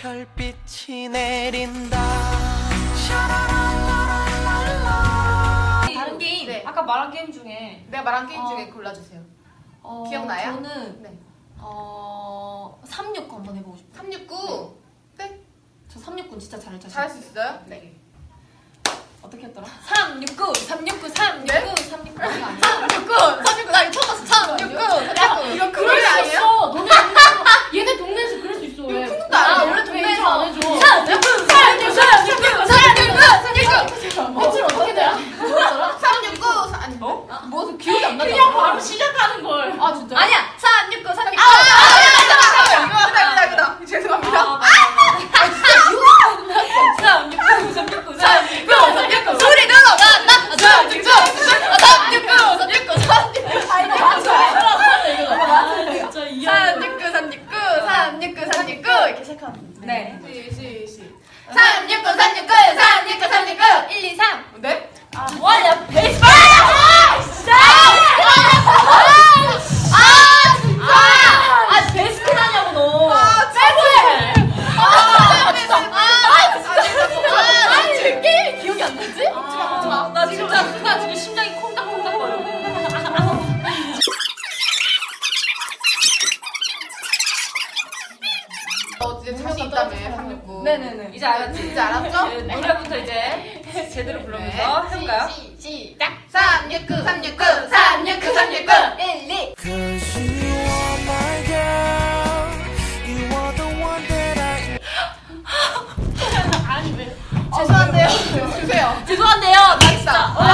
별빛이 내린다 다른 게임 네. 아까 말한 게임 중에 내가 말한 게임 어. 중에 골라주세요. 어, 기억나요? 저는 네. 어 369 한번 해보고 싶어요 369. 네. 저369 진짜 잘할 자신 잘할 수 있어요? 네 어떻게 했더라? 369 369 369 네? 369 아니 아니 369. 369. 나 이거 처음 봤어. 369. 369. 이거 그럴 수 아니에요? 있어. 너네 동네에서 얘네 동네에서 그럴 수 있어. 왜? 큰 것도 아니에요. 원래 동네에서 안 해줘. 369. 369. 369. 어찌 어떻게 돼? 369. 아니 뭐? 뭐 기억이 안 나잖아. 그냥 바로 시작하는 걸 아 진짜? 아니야 369 369 이거다 이거다. 죄송합니다. 아, 맞아, 맞아. 369 369 369 369 소리 들어. 나나 369. 369. 369. 369. 진짜 이 369. 369. 369. 369. 이렇게 시작하면 돼. 네. 시, 시, 시. 369. 369. 369. 369. 1 2 3 네? 와야 베이 안 나지? 아, 나 진짜 순간 지금 심장이 콩닥콩닥 거려 너 이제 자신 있다며, 369. 네네네 이제 알았지 이제 알았죠? 네, 노래부터 이제 제대로 부르면서 해볼까요? 시, 시, 시작. 369, 369, 369, 한대요. 나 진짜.